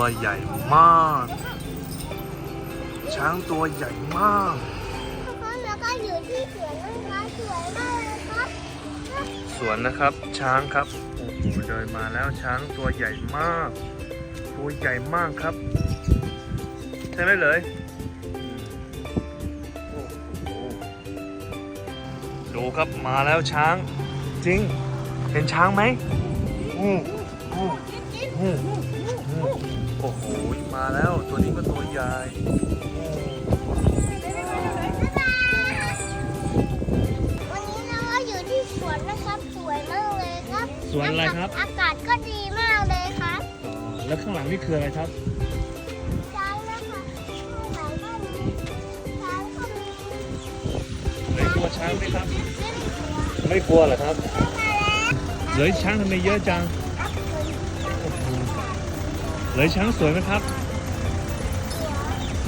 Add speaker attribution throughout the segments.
Speaker 1: ตัวใหญ่มาก ช้างตัวใหญ่มาก
Speaker 2: แล้วก็อยู่ที่สวนนะคะสวยมากเลยครับ
Speaker 1: สวนนะครับ ช้างครับโอ้โหเดินมาแล้วช้างตัวใหญ่มาก ตัวใหญ่มากครับ ใช่ไหมเลยโอ้โหดูครับมาแล้วช้าง จริง เห็นช้างไหมอู้อู้อู้ ตัวนี้ก็ตัวใหญ่อู้
Speaker 2: วันนี้เราก็อยู่ที่สวนนะครับ สวยมากเลยครับ
Speaker 1: สวนอะไรครับ
Speaker 2: อากาศก็ดีมากเลยครับ
Speaker 1: อ๋อแล้วข้างหลังนี่คืออะไรครับ
Speaker 2: ช้างนะคะข้างหลังก็มีช้างก็มี
Speaker 1: เลยกลัวช้างไหมครับ
Speaker 2: เล่นหัว
Speaker 1: ไม่กลัวเหรอครับ
Speaker 2: มาแล้ว
Speaker 1: เลยช้างทำไมเยอะจังเลยช้างสวยไหมครับ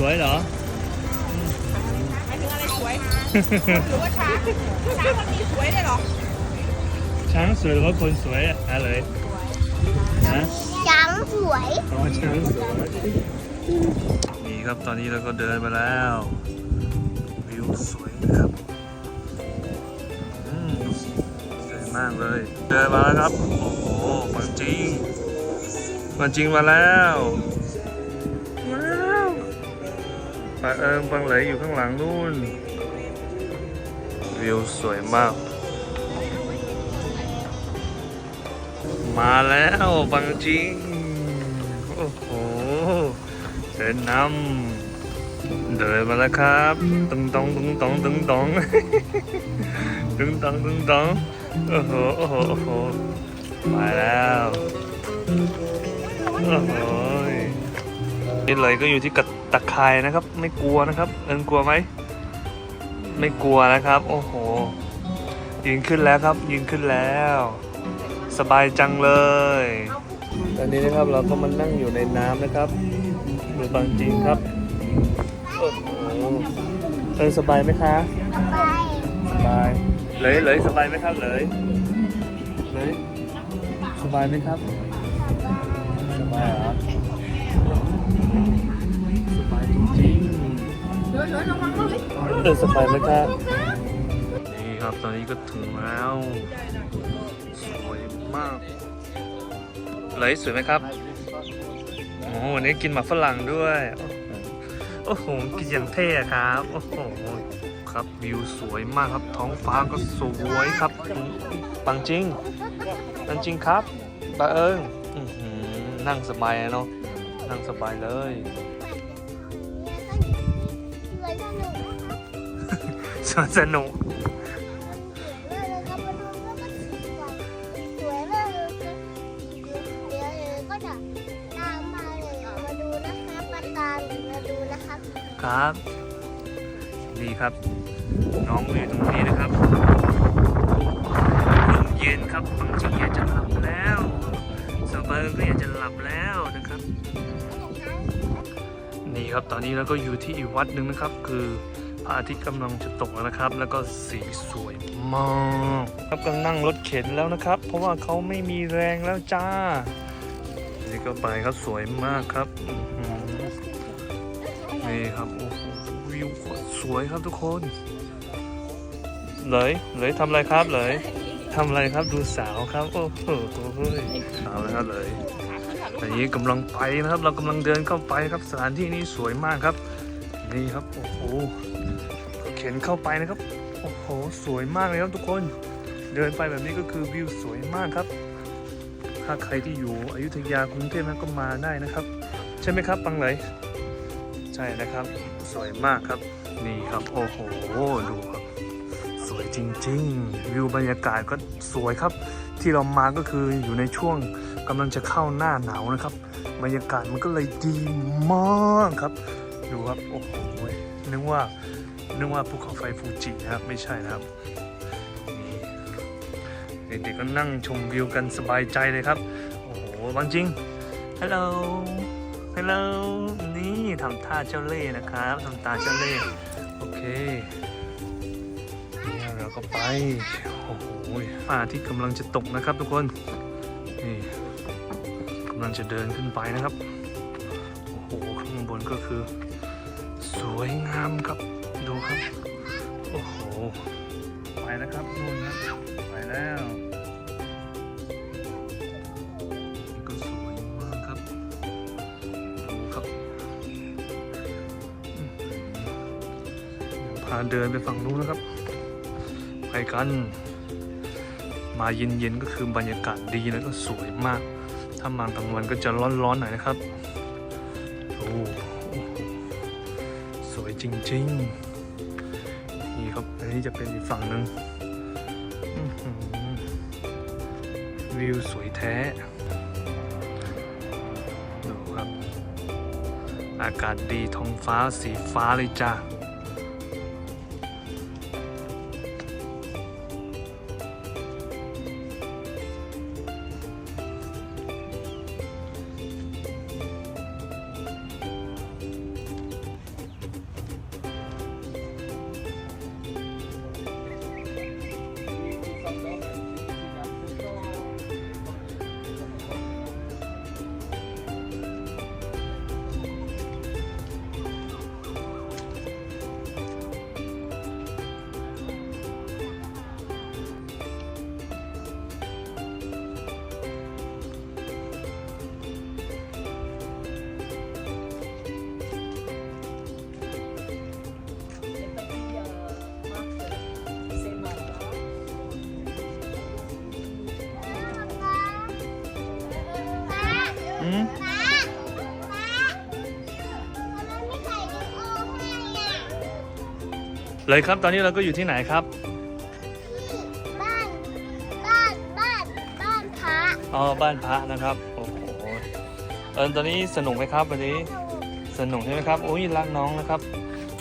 Speaker 1: สวยเหรอ
Speaker 3: หมายถึงอะไรสวย หรือว่าช้างช้างมันมีสวยได้วยเหรอ
Speaker 1: ช้างสวยหรือว่าคนสวยอะอะไรฮะ
Speaker 2: ช้างสวย
Speaker 1: อ๋อช้างสวยนี่ครับตอนนี้เราก็เดินมาแล้ววิวสวยนะครับอืมสวยมากเลย เดินมาแล้วครับ โอ้โหมันจริงมันจริงมาแล้วว้ ปลาเอิงปังเหลยอยู่ข้างหลังนู่น วิวสวยมาก มาแล้วบังจริง โอ้โหเดินนำเดินมาแล้วครับตึงตองตึงตองตึงตองตึงตองตึงตองโอ้โหโอ้โหโอ้โหมาแล้วโอ้โห นี่เลยก็อยู่ที่กัดตะไคร่นะครับ ไม่กลัวนะครับ เอิงกลัวไหมไม่กลัวนะครับ โอ้โหยืนขึ้นแล้วครับ ยืนขึ้นแล้ว สบายจังเลยตอนนี้นะครับเราก็มานั่งอยู่ในน้ำนะครับดูบางจริงครับโอ้โหเออสบายไหมคะ
Speaker 2: ไป
Speaker 1: สบายเลยเลยสบายไหมครับเลยเลยสบายไหมครับสบายเหรอ สบายจริง
Speaker 3: เดี๋ยวเดี๋ยวระวังเขาเลย
Speaker 1: ๆเออสบายไหมครับนี่ครับตอนนี้ก็ถึงแล้วสวยมากเลยสวยไหมครับโอ้โหวันนี้กินหมาฝรั่งด้วย โอ้โหกินอย่างเท่ครับโอ้โหครับวิวสวยมากครับท้องฟ้าก็สวยครับปังจริงปังจริงครับปาเอิงนั่งสบายเนาะ นั่งสบายเลย
Speaker 2: เลยสนุกนะคะ
Speaker 1: สวนสนุก
Speaker 2: สวยมากเลยครับมาดูแล้วก็สวยมากเลยครับเดี๋ยวเดี๋ยวก็จะตามมาเลยมาดูนะครับมาตามมาดูนะครับ
Speaker 1: ครับ ดีครับ น้องอยู่ตรงนี้นะครับ ครับตอนนี้เราก็อยู่ที่อีกวัดหนึ่งนะครับ คือพระอาทิตย์กำลังจะตกแล้วนะครับ แล้วก็สีสวยมากครับกำลังนั่งรถเข็นแล้วนะครับ เพราะว่าเขาไม่มีแรงแล้วจ้านี่ก็ไปครับสวยมากครับนี่ครับโอ้โหวิวสวยครับทุกคน เลยเลยทำอะไรครับเลยทำอะไรครับดูสาวครับโอ้โหสาวนะครับเลย อันนี้กำลังไปนะครับ เรากำลังเดินเข้าไปครับสถานที่นี้สวยมากครับ นี่ครับโอ้โหเข็นเข้าไปนะครับโอ้โหสวยมากเลยครับทุกคน เดินไปแบบนี้ก็คือวิวสวยมากครับ ถ้าใครที่อยู่อยุธยากรุงเทพนั้นก็มาได้นะครับ ใช่ไหมครับปังเลยใช่นะครับ สวยมากครับ นี่ครับโอ้โหดูครับสวยจริง ๆ วิวบรรยากาศก็สวยครับ ที่เรามาก็คืออยู่ในช่วง กำลังจะเข้าหน้าหนาวนะครับ บรรยากาศมันก็เลยดีมากครับ ดูครับ โอ้โห นึกว่า นึกว่าภูเขาไฟฟูจินะครับ ไม่ใช่นะครับ เด็กๆก็นั่งชมวิวกันสบายใจเลยครับ โอ้โหบางจริง ฮัลโหล ฮัลโหล นี่ทำท่าเจ้าเล่ห์นะครับทำตาเจ้าเล่ห์โอเคเนี่เราก็ไป โอ้โหพระอาทิตย์กำลังจะตกนะครับทุกคน นี่ กำลังจะเดินขึ้นไปนะครับ โอ้โห ข้างบนก็คือ สวยงามครับ ดูครับ โอ้โห ไปแล้วครับนู่นครับ ไปแล้วก็สวยมากครับ ดูครับอื้อหือเดี๋ยวพาเดินไปฝั่งนู้นนะครับ ไปกัน มาเย็นๆก็คือบรรยากาศดีแล้วก็สวยมาก ถ้ามากลางวันก็จะร้อนๆหน่อยนะครับโอ้โหสวยจริงๆ นี่ครับ อันนี้จะเป็นอีกฝั่งหนึ่งวิวสวยแท้ ดูครับ อากาศดีท้องฟ้าสีฟ้าเลยจ้า เลยครับตอนนี้เราก็อยู่ที่ไหนครับ
Speaker 2: ที่บ้านบ้านบ้านบ้านพระ
Speaker 1: อ๋อบ้านพระนะครับโอ้โหเออตอนนี้สนุกไหมครับวันนี้สนุกใช่ไหมครับโอ้ยรักน้องนะครับ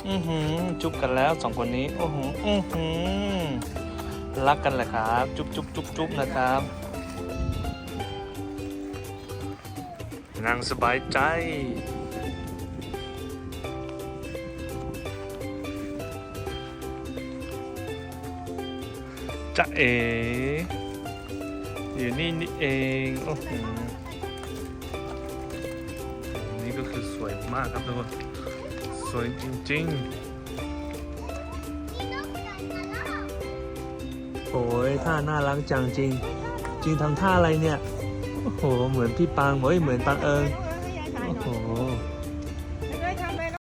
Speaker 1: อือหือจุ๊บกันแล้วสองคนนี้โอ้โหอือหือรักกันแหละครับ จุ๊บจุ๊บจุ๊บจุ๊บนะครับ นั่งสบายใจ จะเออยู่นี่นี่เองโอ้โหนี่ก็คือสวยมากครับทุกคน สวยจริง
Speaker 2: มีนกไก่กระรอก
Speaker 1: ๆโอ้ยท่าน่ารักจังจริง จริงทำท่าอะไรเนี่ย โอ้โห เหมือนพี่ปังเฮ้ยเหมือนปังเอิง